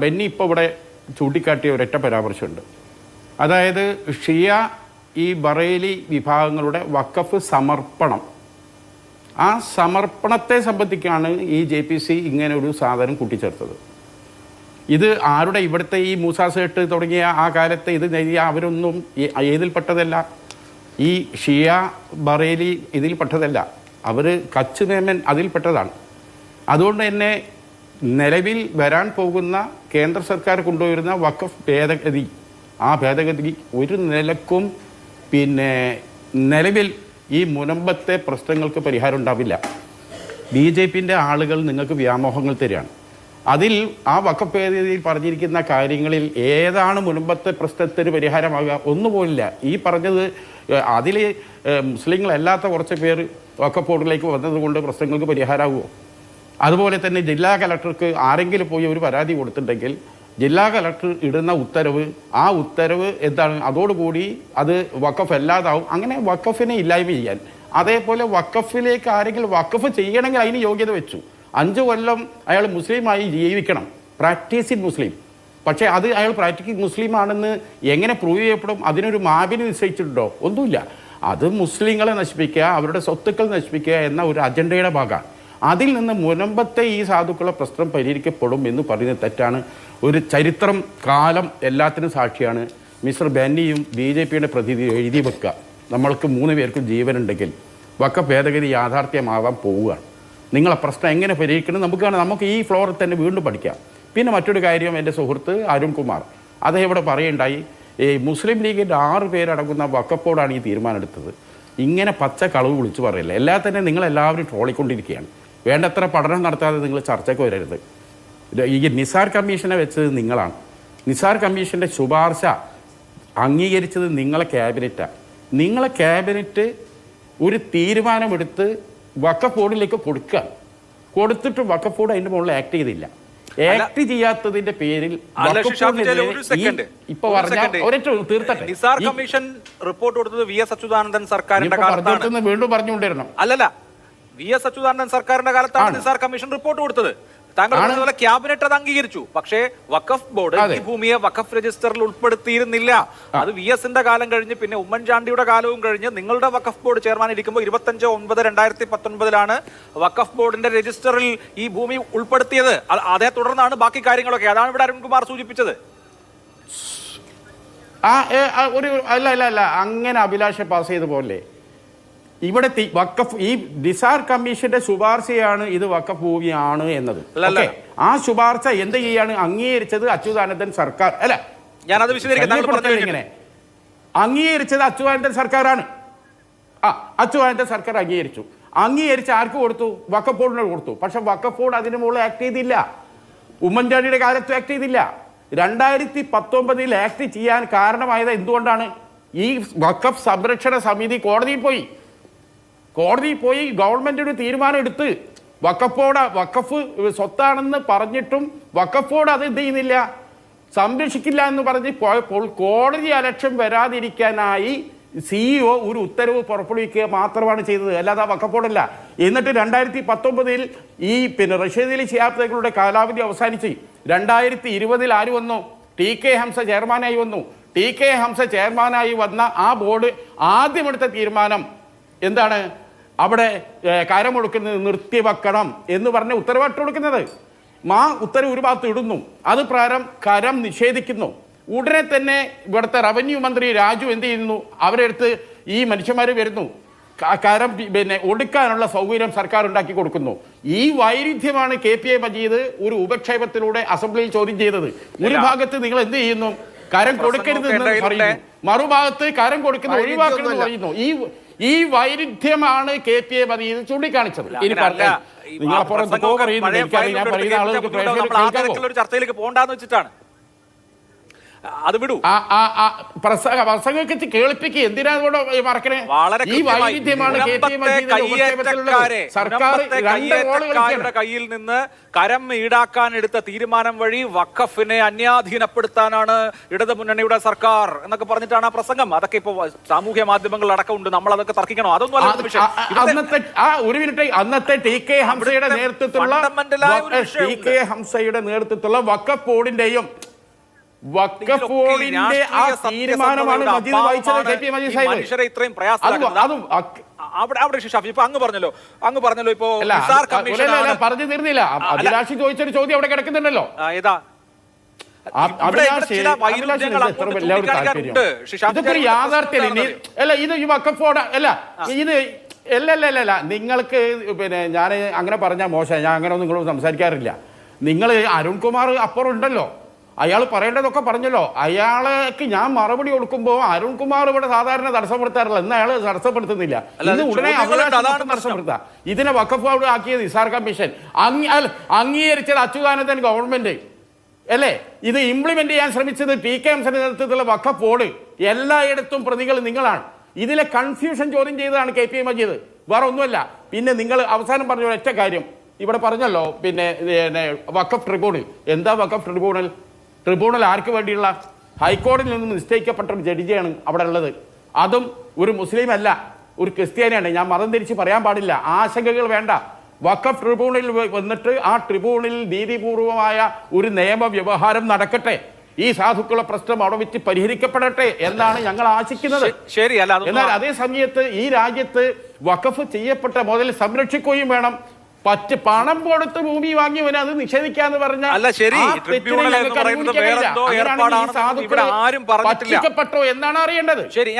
ബെന്നി ഇപ്പോൾ ഇവിടെ ചൂണ്ടിക്കാട്ടിയ ഒരൊറ്റ പരാമർശമുണ്ട്. അതായത് ഷിയ ഈ ബറേലി വിഭാഗങ്ങളുടെ വക്കഫ് സമർപ്പണം. ആ സമർപ്പണത്തെ സംബന്ധിക്കാണ് ഈ ജെ പി സി ഇങ്ങനെ ഒരു സാധനം കൂട്ടിച്ചേർത്തത്. ഇത് ആരുടെ ഇവിടുത്തെ ഈ മൂസാസേട്ട് തുടങ്ങിയ ആ കാലത്തെ ഇത് അവരൊന്നും ഏതിൽപ്പെട്ടതല്ല ഈ ഷിയ ബറേലി ഇതിൽപ്പെട്ടതല്ല അവർ കച്ച് മേമൻ അതിൽപ്പെട്ടതാണ് അതുകൊണ്ട് തന്നെ നിലവിൽ വരാൻ പോകുന്ന കേന്ദ്ര സർക്കാർ കൊണ്ടുവരുന്ന വഖഫ് ഭേദഗതി ആ ഭേദഗതി ഒരു നിലക്കും പിന്നെ നിലവിൽ ഈ മുനമ്പത്തെ പ്രശ്നങ്ങൾക്ക് പരിഹാരം ഉണ്ടാവില്ല. ബി ജെ പിന്റെ ആളുകൾ നിങ്ങൾക്ക് വ്യാമോഹങ്ങൾ തരികയാണ്. അതിൽ ആ വഖഫ് ഭേദഗതിയിൽ പറഞ്ഞിരിക്കുന്ന കാര്യങ്ങളിൽ ഏതാണ് മുൻപത്തെ പ്രശ്നത്തിന് പരിഹാരമാകുക ഒന്നുപോലില്ല. ഈ പറഞ്ഞത് അതിൽ മുസ്ലിങ്ങളല്ലാത്ത കുറച്ച് പേർ വക്കഫ് ബോർഡിലേക്ക് വന്നതുകൊണ്ട് പ്രശ്നങ്ങൾക്ക് പരിഹാരമാകുമോ അതുപോലെ തന്നെ ജില്ലാ കലക്ടർക്ക് ആരെങ്കിലും പോയി ഒരു പരാതി കൊടുത്തിട്ടുണ്ടെങ്കിൽ ജില്ലാ കലക്ടർ ഇടുന്ന ഉത്തരവ് ആ ഉത്തരവ് എന്താണ്? അതോടുകൂടി അത് വക്കഫ് അല്ലാതാവും. അങ്ങനെ വക്കഫിനെ ഇല്ലായ്മ ചെയ്യാൻ. അതേപോലെ വക്കഫിലേക്ക് ആരെങ്കിലും വക്കഫ് ചെയ്യണമെങ്കിൽ അതിന് യോഗ്യത വെച്ചു. അഞ്ച് കൊല്ലം അയാൾ മുസ്ലിമായി ജീവിക്കണം. Practice in Muslim. പക്ഷേ അത് അയാൾ പ്രാക്ടിക്കൽ മുസ്ലിം ആണെന്ന് എങ്ങനെ പ്രൂവ് ചെയ്യപ്പെടും? അതിനൊരു മാപിന് നിശ്ചയിച്ചിട്ടുണ്ടോ? ഒന്നുമില്ല. അത് മുസ്ലിങ്ങളെ നശിപ്പിക്കുക അവരുടെ സ്വത്തുക്കൾ നശിപ്പിക്കുക എന്ന ഒരു അജണ്ടയുടെ ഭാഗമാണ്. അതിൽ നിന്ന് മുനമ്പത്തെ ഈ സാധുക്കളെ പ്രശ്നം പരിഹരിക്കപ്പെടും എന്ന് പറയുന്നത് തെറ്റാണ്. ഒരു ചരിത്രം കാലം എല്ലാത്തിനും സാക്ഷിയാണ്. മിസ്റ്റർ ബെന്നിയും ബി ജെ പിയുടെ പ്രതിനിധി എഴുതി വെക്കുക. നമ്മൾക്ക് മൂന്ന് പേർക്കും ജീവനുണ്ടെങ്കിൽ വക്ക ഭേദഗതി യാഥാർത്ഥ്യമാവാൻ പോവുകയാണ് നിങ്ങളെ പ്രശ്നം എങ്ങനെ പരിഹരിക്കണം നമുക്ക് നമുക്ക് ഈ ഫ്ലോറിൽ തന്നെ വീണ്ടും പഠിക്കാം. പിന്നെ മറ്റൊരു കാര്യം എന്റെ സുഹൃത്ത് അരുൺകുമാർ. അദ്ദേഹം ഇവിടെ പറയുണ്ടായി ഈ മുസ്ലിം ലീഗിന്റെ ആറ് പേരടങ്ങുന്ന വക്കപ്പോടാണ് ഈ തീരുമാനമെടുത്തത് ഇങ്ങനെ പച്ച കളവ് വിളിച്ചു പറയില്ല? എല്ലാ തന്നെ നിങ്ങളെല്ലാവരും ട്രോളിക്കൊണ്ടിരിക്കുകയാണ്. വേണ്ടത്ര പഠനം നടത്താതെ നിങ്ങൾ ചർച്ചയ്ക്ക് വരരുത്. ഈ നിസാർ കമ്മീഷനെ വെച്ചത് നിങ്ങളാണ്. നിസാർ കമ്മീഷന്റെ ശുപാർശ അംഗീകരിച്ചത് നിങ്ങളെ ക്യാബിനറ്റാണ് നിങ്ങളെ ക്യാബിനറ്റ് ഒരു തീരുമാനമെടുത്ത് വക്കഫ് ബോർഡിലേക്ക് കൊടുക്കുക. കൊടുത്തിട്ട് വക്കഫ് ബോർഡ് അതിന്റെ മുകളിൽ ആക്ട് ചെയ്തില്ല. ആക്ട് ചെയ്യാത്തതിന്റെ പേരിൽ. ഇപ്പൊ തീർത്തട്ടെ നിസാർ കമ്മീഷൻ റിപ്പോർട്ട് കൊടുത്തത് വി എസ് അച്യുതാനന്ദൻ സർക്കാരിന്റെ വീണ്ടും പറഞ്ഞുകൊണ്ടിരണം അല്ലല്ല വി എസ് അച്യുതാനന്ദൻ സർക്കാരിന്റെ കാലത്താണ് നിസാർ കമ്മീഷൻ റിപ്പോർട്ട് കൊടുത്തത്. താങ്കൾ. പറഞ്ഞതുപോലെ ക്യാബിനറ്റ് അത് അംഗീകരിച്ചു. പക്ഷേ വഖഫ് ബോർഡ് ഈ ഭൂമിയെ വഖഫ് രജിസ്റ്ററിൽ ഉൾപ്പെടുത്തിയിരുന്നില്ല. അത് വി എസിന്റെ കാലം കഴിഞ്ഞ് പിന്നെ ഉമ്മൻചാണ്ടിയുടെ കാലവും കഴിഞ്ഞ് നിങ്ങളുടെ വഖഫ് ബോർഡ് ചെയർമാൻ ഇരിക്കുമ്പോൾ ഇരുപത്തഞ്ച് ഒൻപത് രണ്ടായിരത്തി പത്തൊൻപതിലാണ് വഖഫ് ബോർഡിന്റെ രജിസ്റ്ററിൽ ഈ ഭൂമി ഉൾപ്പെടുത്തിയത്. അത് തുടർന്നാണ് ബാക്കി കാര്യങ്ങളൊക്കെ. അതാണ് ഇവിടെ അരുൺകുമാർ സൂചിപ്പിച്ചത്. ആ, ഒരു അല്ല അല്ല അല്ല. അങ്ങനെ അഭിലാഷ പാസ് ചെയ്ത പോലെ. ഇവിടെ വക്കഫ് ഈ നിസാർ കമ്മീഷന്റെ ശുപാർശയാണ് ഇത് വക്കഫ് ഭൂമിയാണ് എന്നത്. ആ ശുപാർശ എന്ത് ചെയ്യാണ്? അംഗീകരിച്ചത് അച്യുതാനന്ദൻ സർക്കാർ. അല്ല. ഞാനത് വിശദീകരിക്കാം താങ്കൾ പറഞ്ഞു അംഗീകരിച്ചത് അച്യുതാനന്ദൻ സർക്കാരാണ്. ആ അച്യുതാനന്ദൻ സർക്കാർ അംഗീകരിച്ചു. അംഗീകരിച്ച് ആർക്ക് കൊടുത്തു? വക്കഫ് ബോർഡിന് കൊടുത്തു. പക്ഷെ വക്കഫ് ബോർഡ് അതിന് മുകളിൽ ആക്ട് ചെയ്തില്ല. ഉമ്മൻചാണ്ടിയുടെ കാലത്ത് ആക്ട് ചെയ്തില്ല. രണ്ടായിരത്തി പത്തൊമ്പതിൽ ആക്ട് ചെയ്യാൻ കാരണമായത് എന്തുകൊണ്ടാണ്? ഈ വക്കഫ് സംരക്ഷണ സമിതി കോടതിയിൽ പോയി. കോടതിയിൽ പോയി ഗവൺമെന്റ് ഒരു തീരുമാനം എടുത്ത് വക്കഫോട വക്കഫ് സ്വത്താണെന്ന് പറഞ്ഞിട്ടും വക്കഫോട് അത് എന്ത് ചെയ്യുന്നില്ല സംരക്ഷിക്കില്ല എന്ന് പറഞ്ഞ് പോയപ്പോൾ കോടതി അലക്ഷ്യം വരാതിരിക്കാനായി സിഇഒ ഒരു ഉത്തരവ് പുറപ്പെടുവിക്കുക മാത്രമാണ് ചെയ്തത്. അല്ലാതെ ആ വക്കപ്പോടല്ല എന്നിട്ട് രണ്ടായിരത്തി പത്തൊമ്പതിൽ ഈ പിന്നെ റഷ്യയിലെ ശിയാബ്ദങ്ങളുടെ കാലാവധി അവസാനിച്ച് രണ്ടായിരത്തി ഇരുപതിൽ ആര് വന്നു? ടി കെ ഹംസ ചെയർമാനായി വന്നു. ടി കെ ഹംസ ചെയർമാനായി വന്ന ആ ബോർഡ് ആദ്യമെടുത്ത തീരുമാനം എന്താണ്? അവിടെ കരമൊടുക്കുന്നത് നിർത്തിവെക്കണം എന്ന് പറഞ്ഞ് ഉത്തരവായിട്ട് കൊടുക്കുന്നത്. മാ ഉത്തരവ് ഒരു ഭാഗത്ത് ഇടുന്നു. അത് പ്രകാരം കരം നിഷേധിക്കുന്നു. ഉടനെ തന്നെ ഇവിടുത്തെ റവന്യൂ മന്ത്രി രാജു എന്ത് ചെയ്യുന്നു? അവരെ അടുത്ത് ഈ മനുഷ്യന്മാർ വരുന്നു. കരം പിന്നെ ഒടുക്കാനുള്ള സൗകര്യം സർക്കാർ ഉണ്ടാക്കി കൊടുക്കുന്നു. ഈ വൈരുദ്ധ്യമാണ് കെ പി എ മജീദ് ഒരു ഉപക്ഷേപത്തിലൂടെ അസംബ്ലിയിൽ ചോദ്യം ചെയ്തത്. ഒരു ഭാഗത്ത് നിങ്ങൾ എന്ത് ചെയ്യുന്നു? കരം കൊടുക്കരുത് എന്ന് പറയുന്നു. മറുഭാഗത്ത് കരം കൊടുക്കുന്ന ഒഴിവാക്കണമെന്ന് പറയുന്നു. ഈ ഈ വൈരുദ്ധ്യമാണ് കെ പി എ മതി ഇത് ചൂണ്ടിക്കാണിച്ചത്. ഇനി പറഞ്ഞ നിങ്ങളെ പുറത്ത് എനിക്കറിയാം. ഞാൻ പറയുന്ന ആളുകൾക്ക് ഒരു ചർച്ചയിലേക്ക് പോകണ്ടെന്ന് വെച്ചിട്ടാണ്. അത് വിടൂ. പ്രസംഗ പ്രസംഗമൊക്കെ കേൾപ്പിക്കുക എന്തിനാ മറക്കണേ? വളരെ ഈ വൈവിധ്യമാണ് സർക്കാർ കയ്യേറ്റക്കാരുടെ കയ്യിൽ നിന്ന് കരം ഈടാക്കാൻ എടുത്ത തീരുമാനം വഴി വഖഫിനെ അന്യാധീനപ്പെടുത്താനാണ് ഇടതു മുന്നണിയുടെ സർക്കാർ എന്നൊക്കെ പറഞ്ഞിട്ടാണ് ആ പ്രസംഗം. അതൊക്കെ ഇപ്പൊ സാമൂഹ്യ മാധ്യമങ്ങളിൽ അടക്കമുണ്ട്. നമ്മൾ അതൊക്കെ തർക്കിക്കണോ. അതൊന്നും അല്ല വിഷയം. അന്നത്തെ ആ ഒരു മിനിറ്റ്. അന്നത്തെ ടി കെ ഹംസയുടെ നേതൃത്വത്തിലുള്ള ടി കെ ഹംസയുടെ നേതൃത്വത്തിലുള്ള വക്കഫ് ബോർഡിന്റെയും വക്കഫ് ബോർഡിന്റെ ആ തീരുമാനമാണ് സത്യസന്ധതയുടെ മജീദ് വായിച്ചത് കെ പി മജീദ് സാഹിബ്. മനുഷ്യരെ ഇത്രയും പ്രയാസമാക്കുന്നത് അവിടെ അവിടെ ഷാഫി ഇപ്പൊ അങ്ങ് പറഞ്ഞല്ലോ അങ്ങ് പറഞ്ഞല്ലോ ഇപ്പോ പറഞ്ഞു തീർന്നില്ല. അഭിലാഷി ചോദിച്ചൊരു ചോദ്യം അവിടെ കിടക്കുന്നുണ്ടല്ലോ. ഏതാ? യാഥാർത്ഥ്യം അല്ല ഇത് ഈ വക്കഫോട് അല്ല ഇത് അല്ല അല്ല അല്ല അല്ല നിങ്ങൾക്ക് പിന്നെ ഞാൻ അങ്ങനെ പറഞ്ഞ മോശം. ഞാൻ അങ്ങനെ ഒന്നും നിങ്ങളോട് സംസാരിക്കാറില്ല. നിങ്ങൾ അരുൺകുമാർ അപ്പുറം ഉണ്ടല്ലോ. അയാൾ പറയേണ്ടതൊക്കെ പറഞ്ഞല്ലോ. അയാൾക്ക് ഞാൻ മറുപടി കൊടുക്കുമ്പോൾ അരുൺകുമാർ ഇവിടെ സാധാരണ തടസ്സപ്പെടുത്താറില്ല. ഇന്ന് അയാൾ തടസ്സപ്പെടുത്തുന്നില്ല. ഇന്ന് ഉടനെ മൊത്തം ഇതിനെ വക്കഫ് ബോർഡ് ആക്കിയത് നിസാർ കമ്മീഷൻ. അംഗീകരിച്ചത് അച്യുതാനന്ദൻ ഗവൺമെന്റ്. അല്ലേ? ഇത് ഇംപ്ലിമെന്റ് ചെയ്യാൻ ശ്രമിച്ചത് പി കെ എംസിന്റെ നേതൃത്വത്തിലുള്ള വക്കഫ് ബോർഡ്. എല്ലായിടത്തും പ്രതികൾ നിങ്ങളാണ്. ഇതിലെ കൺഫ്യൂഷൻ ചോദ്യം ചെയ്തതാണ് കെ പി മജീദ്. വേറെ ഒന്നുമല്ല. പിന്നെ നിങ്ങൾ അവസാനം പറഞ്ഞ ഒറ്റ കാര്യം. ഇവിടെ പറഞ്ഞല്ലോ പിന്നെ പിന്നെ വക്കഫ് ട്രിബ്യൂണൽ. എന്താ വക്കഫ് ട്രിബ്യൂണൽ? ട്രിബ്യൂണൽ ആർക്ക് വേണ്ടിയുള്ള? ഹൈക്കോടതിയിൽ നിന്ന് നിശ്ചയിക്കപ്പെട്ട ഒരു ജഡ്ജിയാണ് അവിടെ ഉള്ളത്. അതും ഒരു മുസ്ലിം അല്ല ഒരു ക്രിസ്ത്യാനിയാണ്. ഞാൻ മതം തിരിച്ച് പറയാൻ പാടില്ല. ആശങ്കകൾ വേണ്ട. വഖഫ് ട്രിബ്യൂണലിൽ വന്നിട്ട് ആ ട്രിബ്യൂണലിൽ നീതിപൂർവമായ ഒരു നിയമവ്യവഹാരം നടക്കട്ടെ. ഈ സാധുക്കളുടെ പ്രശ്നം അവിടെ വെച്ച് പരിഹരിക്കപ്പെടട്ടെ എന്നാണ് ഞങ്ങൾ ആശിക്കുന്നത്. ശരി എന്നാൽ അതേ സമയത്ത് ഈ രാജ്യത്ത് വഖഫ് ചെയ്യപ്പെട്ട മുതൽ സംരക്ഷിക്കുകയും വേണം. പറ്റ് പണം കൊടുത്ത് ഭൂമി വാങ്ങിയവന് അത് നിഷേധിക്കാന്ന് പറഞ്ഞ അല്ല, ശരി. സാധുക്കൾ. പറ്റിക്കപ്പെട്ടോ എന്നാണ് അറിയേണ്ടത് ശരി